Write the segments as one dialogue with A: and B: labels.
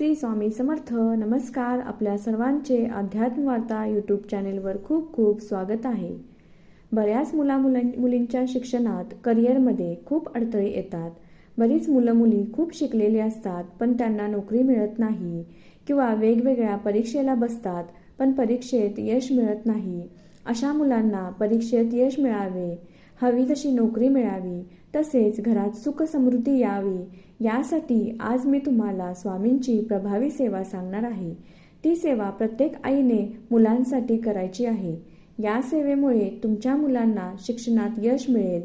A: श्री स्वामी समर्थ. नमस्कार. आपल्या सर्वांचे अध्यात्म वार्ता यूट्यूब चॅनेलवर खूप खूप स्वागत आहे. बऱ्याच मुला मुलींच्या शिक्षणात करिअरमध्ये खूप अडथळे येतात. बरीच मुलं मुली खूप शिकलेली असतात पण त्यांना नोकरी मिळत नाही किंवा वेगवेगळ्या परीक्षेला बसतात पण परीक्षेत यश मिळत नाही. अशा मुलांना परीक्षेत यश मिळावे हवी तशी नोकरी मिळावी तसेच घरात सुखसमृद्धी यावी यासाठी आज मी तुम्हाला स्वामींची प्रभावी सेवा सांगणार आहे. ती सेवा प्रत्येक आईने मुलांसाठी करायची आहे. या सेवेमुळे तुमच्या मुलांना शिक्षणात यश मिळेल.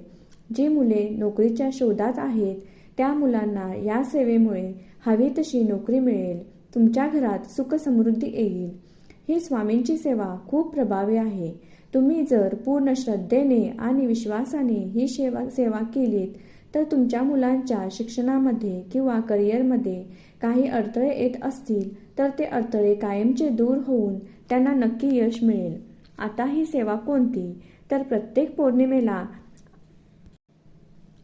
A: जी मुले नोकरीच्या शोधात आहेत त्या मुलांना या सेवेमुळे हवी तशी नोकरी मिळेल. तुमच्या घरात सुख समृद्धी येईल. ही स्वामींची सेवा खूप प्रभावी आहे. तुम्ही जर पूर्ण श्रद्धेने आणि विश्वासाने ही सेवा सेवा केलीत तर तुमच्या मुलांच्या शिक्षणामध्ये किंवा करिअरमध्ये काही अडथळे येत असतील तर ते अडथळे कायमचे दूर होऊन त्यांना नक्की यश मिळेल. आता ही सेवा कोणती? तर प्रत्येक पौर्णिमेला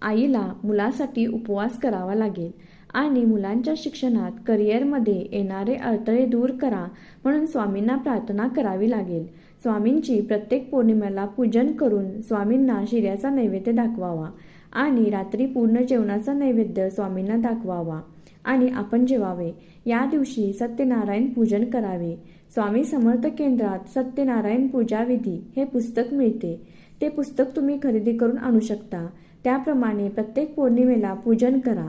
A: आईला मुलासाठी उपवास करावा लागेल आणि मुलांच्या शिक्षणात करिअरमध्ये येणारे अडथळे दूर करा म्हणून स्वामींना प्रार्थना करावी लागेल. स्वामींची प्रत्येक पौर्णिमेला पूजन करून स्वामींना शिऱ्याचा नैवेद्य दाखवावा. आणि रात्री पूर्ण जेवणाचा नैवेद्य स्वामींना दाखवावा. आणि आपण जेवावे. या दिवशी सत्यनारायण पूजन करावे. स्वामी समर्थ केंद्रात सत्यनारायण पूजा विधी हे पुस्तक मिळते. ते पुस्तक तुम्ही खरेदी करून आणू शकता. त्याप्रमाणे प्रत्येक पौर्णिमेला पूजन करा.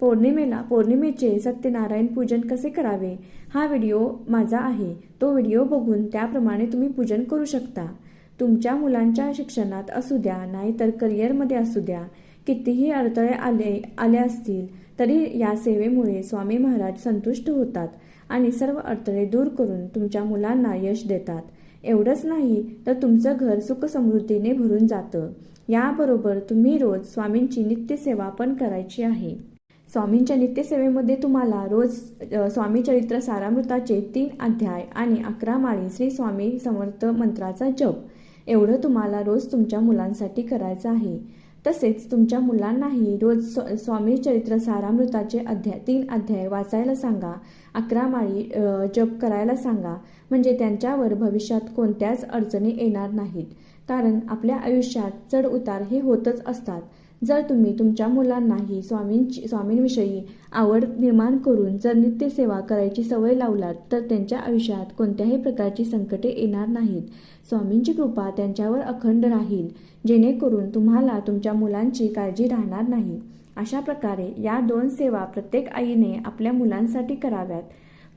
A: पौर्णिमेला पौर्णिमेचे सत्यनारायण पूजन कसे करावे? हा व्हिडिओ माझा आहे. तो व्हिडिओ बघून त्याप्रमाणे तुम्ही पूजन करू शकता. तुमच्या मुलांच्या शिक्षणात असू द्या नाहीतर करिअरमध्ये असू द्या कितीही अडथळे आले आले असतील तरी या सेवेमुळे स्वामी महाराज संतुष्ट होतात आणि सर्व अडथळे दूर करून तुमच्या मुलांना यश देतात. एवढंच नाही तर तुमचं घर सुख समृद्धीने भरून जातं. याबरोबर तुम्ही रोज स्वामींची नित्यसेवा पण करायची आहे. स्वामींच्या नित्यसेवेमध्ये तुम्हाला रोज स्वामी चरित्र सारामृताचे तीन अध्याय आणि अकरा माळी श्री स्वामी समर्थ मंत्राचा जप. एवढं तुम्हाला रोज तुमच्या मुलांसाठी करायचं आहे. तसेच तुमच्या मुलांनाही रोज स्वामी चरित्र सारामृताचे अध्याय तीन अध्याय वाचायला सांगा. अकरा माळी जप करायला सांगा. म्हणजे त्यांच्यावर भविष्यात कोणत्याच अडचणी येणार नाहीत. कारण आपल्या आयुष्यात चढ उतार हे होतच असतात. जर तुम्ही तुमच्या मुलांनाही स्वामींची स्वामींविषयी आवड निर्माण करून जर नित्यसेवा करायची सवय लावलात तर त्यांच्या आयुष्यात कोणत्याही प्रकारची संकटे येणार नाहीत. स्वामींची कृपा त्यांच्यावर अखंड राहील जेणेकरून तुम्हाला तुमच्या मुलांची काळजी राहणार नाही. अशा प्रकारे या दोन सेवा प्रत्येक आईने आपल्या मुलांसाठी कराव्यात.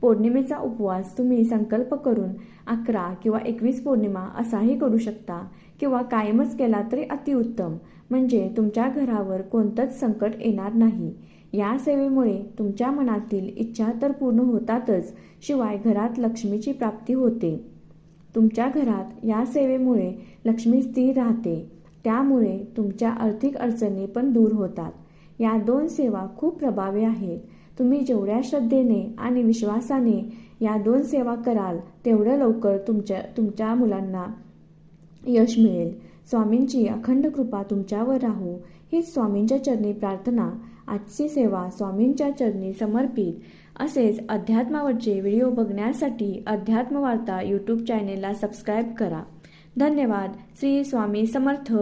A: पौर्णिमेचा उपवास तुम्ही संकल्प करून अकरा किंवा एकवीस पौर्णिमा असाही करू शकता किंवा कायमच केला तरी अतिउत्तम. म्हणजे तुमच्या घरावर कोणतंच संकट येणार नाही. या सेवेमुळे तुमच्या मनातील इच्छा तर पूर्ण होतातच शिवाय घरात लक्ष्मीची प्राप्ती होते. तुमच्या घरात या सेवेमुळे लक्ष्मी स्थिर राहते. त्यामुळे तुमच्या आर्थिक अडचणी पण दूर होतात. या दोन सेवा खूप प्रभावी आहेत. तुम्ही जेवढ्या श्रद्धेने आणि विश्वासाने या दोन सेवा कराल तेवढं लवकर तुमच्या तुमच्या मुलांना यश मिळेल. स्वामींची अखंड कृपा तुमच्यावर राहू. हीच स्वामींच्या चरणी प्रार्थना. आजची सेवा स्वामींच्या चरणी समर्पित. असेच अध्यात्मावरचे व्हिडिओ बघण्यासाठी अध्यात्म वार्ता यूट्यूब चॅनेलला सबस्क्राईब करा. धन्यवाद. श्री स्वामी समर्थ.